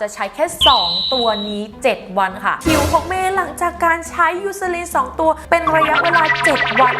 จะใช้แค่ 2 ตัวนี้ 7 วันค่ะ ผิวของเมย์หลังจากการใช้ยูซลิน 2 ตัวเป็นระยะเวลา 7 วัน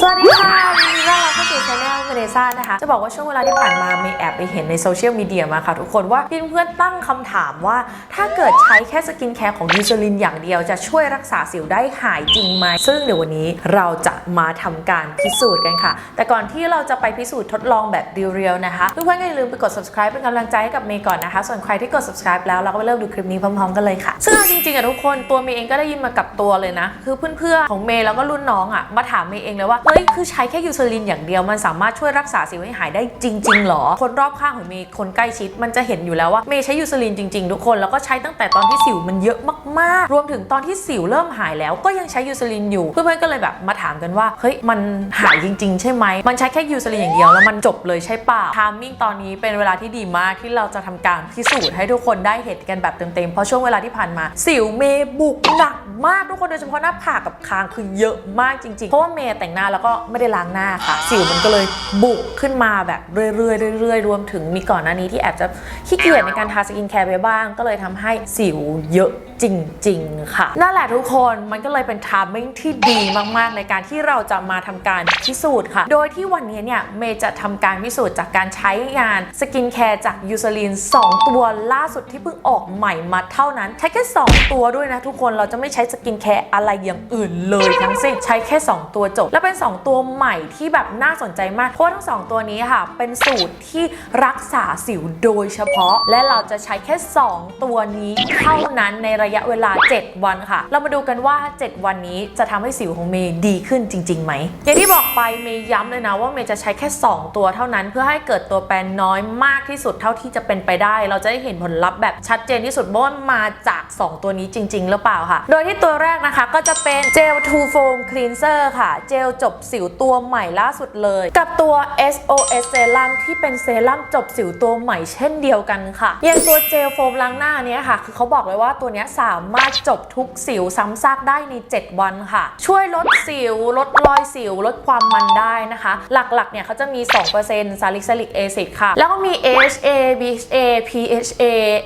สวัสดีค่ะวันนี้เราเข้าสู่ช anel เมเดซ่านะคะ จะบอกว่าช่วงเวลาที่ผ่านมามย์แอบไปเห็นในโซเชียลมีเดียมาค่ะทุกคนว่าเพื่อนๆตั้งคำถามว่า ถ้าเกิดใช้แค่สกินแคร์ของยูซลินอย่างเดียวจะช่วยรักษาสิวได้หายจริงไหม ซึ่งเดี๋ยววันนี้เราจะมาทำการพิสูจน์กันค่ะ แต่ก่อนที่เราจะไปพิสูจน์ทดลองแบบเรียวๆนะคะเพื่อนก็อย่าลืมไปกด subscribe เป็นกำลังใจให้กับเมย์ก่อนนะคะ ส่วนใครที่กด subscribe แล้วเราก็ไปเริ่มดูคลิปนี้พร้อมๆกันเลยค่ะ ซึ่งเอาจริงๆอะทุกคนตัวเมย์เองก็ได้ยินมากับตัวเลยนะ คือเพื่อนๆของเมย์แล้วก็รุ่นน้องอะมาถามเมย์เองเลยว่าว่าเฮ้ยคือใช้แค่ยูซลินอย่างเดียวมันสามารถช่วยรักษาสิวให้หายได้จริงๆหรอ คนรอบข้างของเมย์คนใกล้ชิดมันจะเห็นอยู่แล้วว่าเมย์ใช้ยูซลินจริงๆทุกคนแล้วก็ใช้ตั้งแต่ตอนที่สิวมันเยอะมากๆ รวมถึงตอนที่สิวเริ่มหายแล้วก็ยังใช้ยูซลินอยู่เพื่อนๆก็เลยแบบมาถามกันว่าเฮ้ยมันหายจริง ๆ ใช่ไหมมันใช้แค่ยูซลินอย่างเดียวแล้วมันจบเลยใช่ป่ะทามมิ่งตอนนี้เป็นเวลาที่ดีมากที่เราจะทำการพิสูจน์ให้ทุกคนได้เห็นกันแบบเต็มๆเพราะช่วงเวลาที่ผ่านมา สิวเมย์บุกหนักมากทุกคนโดยเฉพาะหน้าผากกับคางคือเยอะมากจริงๆเพราะว่าเมย์แต่งหน้าแล้วก็ไม่ได้ล้างหน้าค่ะ สิวมันก็เลยบุกขึ้นมาแบบเรื่อยๆเรื่อยๆ รวมถึงมีก่อนหน้านี้ที่แอบจะขี้เกียจในการทาสกินแคร์ไปบ้าง ก็เลยทำให้สิวเยอะ จริง ๆ ค่ะ นั่นแหละทุกคนมันก็เลยเป็นทามมิ่งที่ดีมาก ๆ ในการที่เราจะมาทำการพิสูจน์ค่ะ โดยที่วันนี้เนี่ยเมย์จะทำการพิสูจน์จากการใช้งานสกินแคร์จากยูซลิน2 ตัวล่าสุดที่เพิ่งออกใหม่มาเท่านั้น ใช้แค่ 2 ตัวด้วยนะทุกคนเราจะไม่ใช้สกินแคร์อะไรอย่างอื่นเลยทั้งสิ้นใช้แค่ 2 ตัวจบ และเป็น 2 ตัวใหม่ที่แบบน่าสนใจมากเพราะทั้ง 2 ตัวนี้ค่ะ เป็นสูตรที่รักษาสิวโดยเฉพาะ และเราจะใช้แค่ 2 ตัวนี้เท่านั้นในระยะเวลา 7 วันค่ะ เรามาดูกันว่า 7 วันนี้จะทำให้สิวของเมย์ดีขึ้นจริงๆไหม อย่างที่บอกไปเมย์ย้ำเลยนะว่าเมย์จะใช้แค่ 2 ตัวเท่านั้น เพื่อให้เกิดตัวแปรน้อยมากที่สุดเท่าที่จะเป็นไปได้ เราจะได้เห็นผลลัพธ์แบบชัดเจนที่สุดว่ามันมาจาก 2 ตัวนี้จริง ๆ หรือเปล่าค่ะ โดยที่ตัวแรกนะคะก็จะเป็นเจล Two Foam Cleanser ค่ะ เจลจบสิวตัวใหม่ล่าสุดเลย กับตัว SOS Serum ที่เป็นเซรั่มจบสิวตัวใหม่เช่นเดียวกันค่ะอย่างตัวเจลโฟมล้างหน้าเนี้ยค่ะ คือเขาบอกเลยว่าตัวเนี้ยสามารถจบทุกสิวซ้ำซากได้ใน 7 วันค่ะ ช่วยลดสิว ลดรอยสิว ลดความมันได้นะคะ หลักๆเนี่ยเขาจะมี 2%ซาลิซิลิกแอซิดค่ะ แล้วก็มี AHA BHA PHA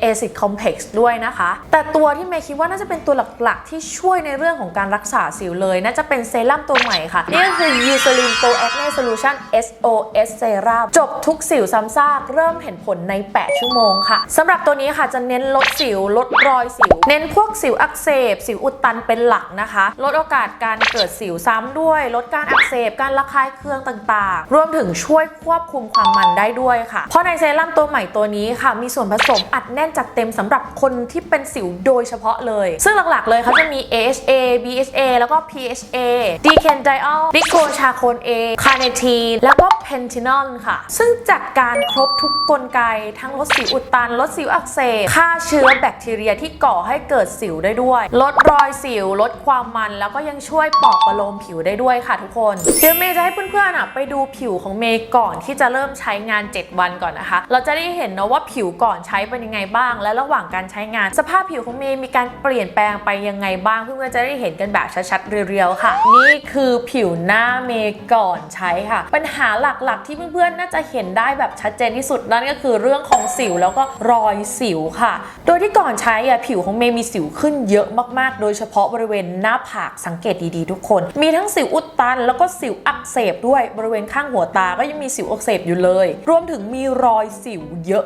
acid complex ด้วยนะคะ แต่ตัวที่เมย์คิดว่าน่าจะเป็นตัวหลักๆ ที่ช่วยในเรื่องของการรักษาสิวเลย น่าจะเป็นเซรั่มตัวใหม่ค่ะ นี่ก็คือ Eucerin Pro Acne Solution SOS Serum จบทุกสิวซ้ำซากเริ่มเห็นผลใน 8 ชั่วโมงค่ะสำหรับตัวนี้ค่ะจะเน้นลดสิว ลดรอยสิว เน้นพวกสิวอักเสบ สิวอุดตันเป็นหลักนะคะ ลดโอกาสการเกิดสิวซ้ำด้วย ลดการอักเสบการระคายเคืองต่างๆ รวมถึงช่วยควบคุมความมันได้ด้วยค่ะ เพราะในเซรั่มตัวใหม่ตัวนี้ค่ะ มีส่วนผสมอัดแน่นจัดเต็มสำหรับคนที่เป็นสิวโดยเฉพาะเลย ซึ่งหลักๆเลยเขาจะมี AHA BHA แล้วก็ PHA Decandiol d i c o c h a c o l A Carnitine แล้วก็ Pentinol ค่ะ ซึ่งจัดการครบทุกกลไก ทั้งลดสิวอุดตัน ลดสิวอักเสบฆ่าเชื้อแบคทีเรียที่ก่อให้เกิดสิวได้ด้วย ลดรอยสิว ลดความมัน แล้วก็ยังช่วยปลอบประโลมผิวได้ด้วยค่ะทุกคนเดี๋ยวเมย์จะให้เพื่อนๆอะไปดูผิวของเมย์ก่อนที่จะเริ่มใช้งาน 7 วันก่อนนะคะ เราจะได้เห็นนะว่าผิวก่อนใช้เป็นยังไงบ้าง และระหว่างการใช้งาน สภาพผิวของเมย์มีการเปลี่ยนแปลงไปยังไงบ้าง เพื่อนๆจะได้เห็นกันแบบชัดๆเรียวๆค่ะ นี่คือผิวหน้าเมย์ก่อนใช้ค่ะ ปัญหาหลักๆ ที่เพื่อนๆน่าจะเห็นได้แบบชัดเจนที่สุดนั่นก็คือเรื่องของสิวแล้วก็รอยสิวค่ะ โดยที่ก่อนใช้อะผิวของเมย์มีสิวขึ้นเยอะมากๆ โดยเฉพาะบริเวณหน้าผากสังเกตดีๆ ทุกคน มีทั้งสิวอุดตัน แล้วก็สิวอักเสบด้วยบริเวณข้างหัวตาก็ยังมีสิวอักเสบอยู่เลย รวมถึงมีรอยสิวเยอะ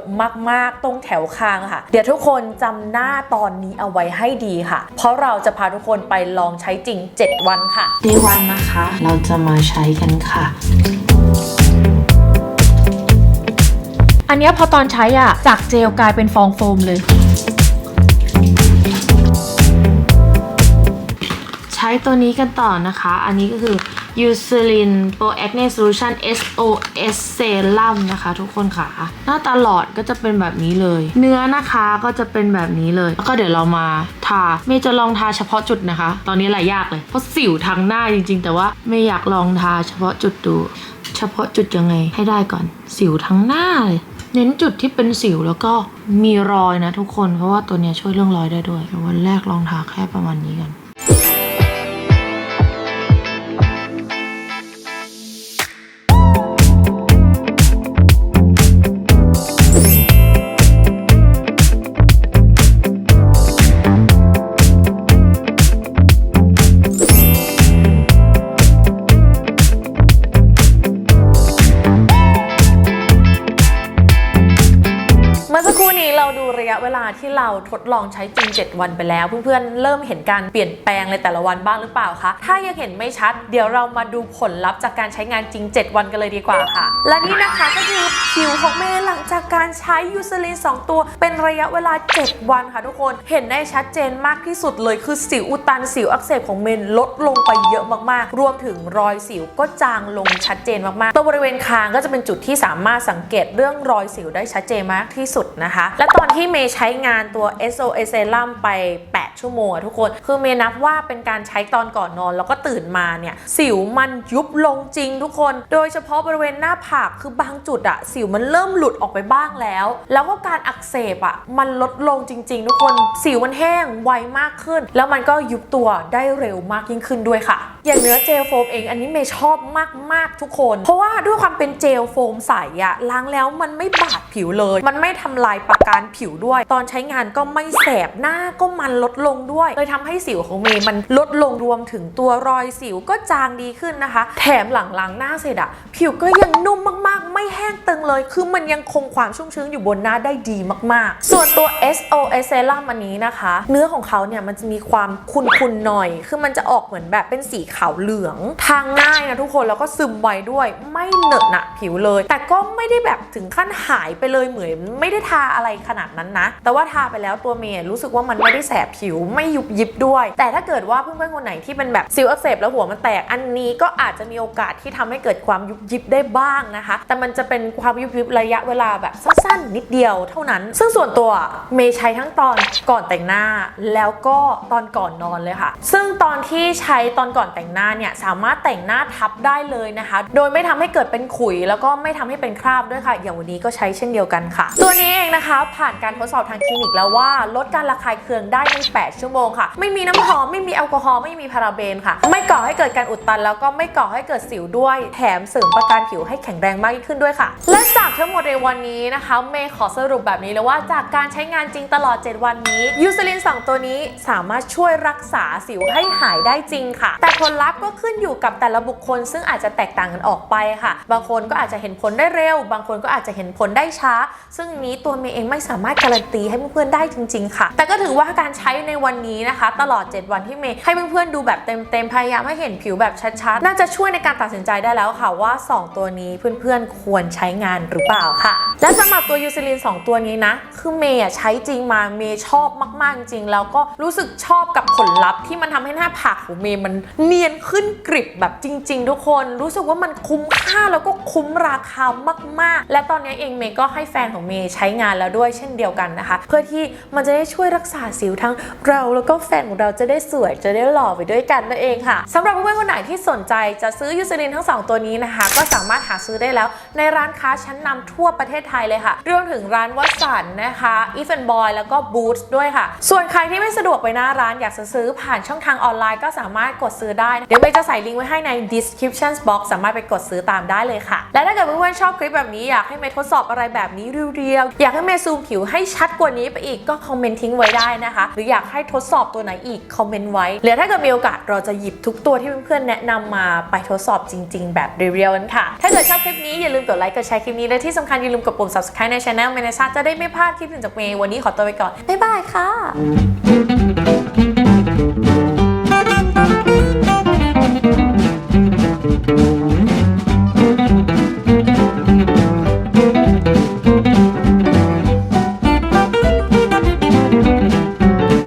มากๆ ตรงแถวคางค่ะ เดี๋ยวทุกคนจำหน้าตอนนี้เอาไว้ให้ดีค่ะ เพราะเราจะพาทุกคนไปลองใช้จริง 7 วันค่ะ day วันนะคะ เราจะมาใช้กันค่ะอันเนี้ยพอตอนใช้อะจากเจลกลายเป็นฟองโฟมเลย ช้ตัวนี้กันต่อนะคะ อันนี้ก็คือ Eucerin Pro Acne Solution SOS Serum นะคะทุกคนค่ะ หน้าตาหลอดก็จะเป็นแบบนี้เลย เนื้อนะคะก็จะเป็นแบบนี้เลย แล้วก็เดี๋ยวเรามาทาเมย์จะลองทาเฉพาะจุดนะคะ ตอนนี้หลายยากเลย เพราะสิวทางหน้าจริง ๆ แต่ว่าไม่อยากลองทาเฉพาะจุดดู เฉพาะจุดยังไงให้ได้ก่อน สิวทั้งหน้าเลยเน้นจุดที่เป็นสิวแล้วก็มีรอยนะทุกคน เพราะว่าตัวเนี้ยช่วยเรื่องรอยได้ด้วยววันแรกลองทาแค่ประมาณนี้กัน ยะเวลาที่เราทดลองใช้จริง 7 วันไปแล้ว เพื่อนๆเริ่มเห็นการเปลี่ยนแปลงในแต่ละวันบ้างหรือเปล่าคะถ้ายังเห็นไม่ชัด เดี๋ยวเรามาดูผลลัพธ์จากการใช้งานจริง 7 วันกันเลยดีกว่าค่ะ และนี่นะคะก็คือผิวของเมย์หลังจากการใช้ยูซลิน2 ตัวเป็นระยะเวลา 7 วันค่ะทุกคนเห็นได้ชัดเจนมากที่สุดเลยคือสิวอุดตันสิวอักเสบของเมนลดลงไปเยอะมากๆ รวมถึงรอยสิวก็จางลงชัดเจนมากๆตัวบริเวณคางก็จะเป็นจุดที่สามารถสังเกตเรื่องรอยสิวได้ชัดเจนมากที่สุดนะคะ และตอนที่เมย์ใช้งานตัว SOS Serum ไป 8 ชั่วโมงอะทุกคน คือเมย์นับว่าเป็นการใช้ตอนก่อนนอน แล้วก็ตื่นมาเนี่ย สิวมันยุบลงจริงทุกคน โดยเฉพาะบริเวณหน้าผากคือบางจุดอะสิวมันเริ่มหลุดออกไปบ้างแล้ว แล้วก็การอักเสบอะมันลดลงจริง ๆ ทุกคน สิวมันแห้งไวมากขึ้น แล้วมันก็ยุบตัวได้เร็วมากยิ่งขึ้นด้วยค่ะ อย่างเนื้อเจลโฟมเองอันนี้เมย์ชอบมากๆทุกคน เพราะว่าด้วยความเป็นเจลโฟมใสอะล้างแล้วมันไม่บาดผิวเลย มันไม่ทำลายปราการผิวด้วยตอนใช้งานก็ไม่แสบหน้าก็มันลดลงด้วยเลยทำให้สิวของเมย์มันลดลงรวมถึงตัวรอยสิวก็จางดีขึ้นนะคะ แถมหลังล้างหน้าเสร็จอะผิวก็ยังนุ่มมากๆ ไม่แห้งตึงเลย คือมันยังคงความชุ่มชื้นอยู่บนหน้าได้ดีมากๆ ส่วนตัว SOS Serum อันนี้นะคะ เนื้อของเขาเนี่ยมันจะมีความคุนๆหน่อย คือมันจะออกเหมือนแบบเป็นสีขาวเหลือง ทางง่ายนะทุกคนแล้วก็ซึมไวด้วย ไม่เหนอะหนะผิวเลย แต่ก็ไม่ได้แบบถึงขั้นหายไปเลยเหมือนไม่ได้ทาอะไรขนาดนั้นนะแต่ว่าทาไปแล้วตัวเมย์รู้สึกว่ามันไม่ได้แสบผิวไม่ยุบยิบด้วย แต่ถ้าเกิดว่าเพื่อนๆคนไหนที่เป็นแบบซิลอักเสบแล้วหัวมันแตกอันนี้ก็อาจจะมีโอกาสที่ทำให้เกิดความยุบยิบได้บ้างนะคะ แต่มันจะเป็นความยุบยิบระยะเวลาแบบสั้นๆ นิดเดียวเท่านั้น ซึ่งส่วนตัวเมย์ใช้ทั้งตอนก่อนแต่งหน้า แล้วก็ตอนก่อนนอนเลยค่ะ ซึ่งตอนที่ใช้ตอนก่อนแต่งหน้าเนี่ยสามารถแต่งหน้าทับได้เลยนะคะ โดยไม่ทำให้เกิดเป็นขุย แล้วก็ไม่ทำให้เป็นคราบด้วยค่ะ อย่างวันนี้ก็ใช้เช่นเดียวกันค่ะ ตัวนี้เองนะคะ ผ่านการทดสอบทางคลินิกแล้วว่าลดการระคายเคืองได้ใน 8 ชั่วโมงค่ะ ไม่มีน้ำหอม ไม่มีแอลกอฮอล์ไม่มีพาราเบนค่ะ ไม่ก่อให้เกิดการอุดตัน แล้วก็ไม่ก่อให้เกิดสิวด้วย แถมเสริมประการผิวให้แข็งแรงมากยิ่งขึ้นด้วยค่ะ และจากทั้งหมดในวันนี้นะคะเมย์ขอสรุปแบบนี้เลยว่าจากการใช้งานจริงตลอด 7 วันนี้ยูซลิน 2 ตัวนี้สามารถช่วยรักษาสิวให้หายได้จริงค่ะ แต่ผลลัพธ์ก็ขึ้นอยู่กับแต่ละบุคคล ซึ่งอาจจะแตกต่างกันออกไปค่ะ บางคนก็อาจจะเห็นผลได้เร็ว บางคนก็อาจจะเห็นผลได้ช้า ซึ่งนี้ตัวเมย์เองไม่สามารถการันตีให้เพื่อนๆได้จริง ๆ ค่ะ แต่ก็ถือว่าการใช้ในวันนี้นะคะ ตลอด 7 วันที่เมย์ให้เพื่อนๆดูแบบเต็มๆพยายามให้เห็นผิวแบบชัดๆ น่าจะช่วยในการตัดสินใจได้แล้วค่ะว่า 2 ตัวนี้เพื่อนๆควรใช้งานหรือเปล่าค่ะ และสำหรับตัวยูซิลิน 2 ตัวนี้นะ คือเมย์ใช้จริงมาเมย์ชอบมากๆจริง แล้วก็รู้สึกชอบกับผลลัพธ์ที่มันทำให้หน้าผากของเมย์มันเนียนขึ้นกริบแบบจริง ๆ ทุกคน รู้สึกว่ามันคุ้มค่าแล้วก็คุ้มราคามาก ๆ และตอนนี้เองเมย์ก็ให้แฟนของเมย์ใช้งานแล้วด้วยเช่นเดียวกันนะคะ เพื่อที่มันจะได้ช่วยรักษาสิวทั้งเราแล้วก็แฟนของเราจะได้สวยจะได้หล่อไปด้วยกันนั่นเองค่ะสำหรับเพื่อนๆคนไหนที่สนใจจะซื้อยูซิลินทั้งสองตัวนี้นะคะ ก็สามารถหาซื้อได้แล้ว ในร้านค้าชั้นนำทั่วประเทศไทยเลยค่ะรวมถึงร้านวัสันนะคะอีฟ n นบอยแล้วก็บูธด้วยค่ะ ส่วนใครที่ไม่สะดวกไปหน้าร้านอยากจะซื้อผ่านช่องทางออนไลน์ก็สามารถกดซื้อได้ เดี๋ยวเมย์จะใส่ลิงก์ไว้ให้ใน description box สามารถไปกดซื้อตามได้เลยค่ะ และถ้าเกิดเพื่อนๆชอบคลิปแบบนี้อยากให้เมย์ทดสอบอะไรแบบนี้เรียวๆอยากให้เมย์ซูมผิวให้ชัดกว่านี้ไปอีกก็คอมเมนต์ทิ้งไว้ได้นะคะ หรืออยากให้ทดสอบตัวไหนอีกคอมเมนต์ไว้หรือถ้าเกิดมีโอกาสเราจะหยิบทุกตัวที่เพื่อนๆแนะนำมาไปทดสอบจริง ๆ แบบเรียวๆกันค่ะ ถ้าเกิดชอบคลิปนี้อย่าลืมกดไลค์กดแชร์คลิปนี้และที่สำคัญอย่าลืมกดปุ่ม subscribe ใน channel เมเนซ่าจะได้ไม่พลาดคลิปอื่นจากเมย์วันนี้ขอตัวไปก่อนบ๊ายบายค่ะ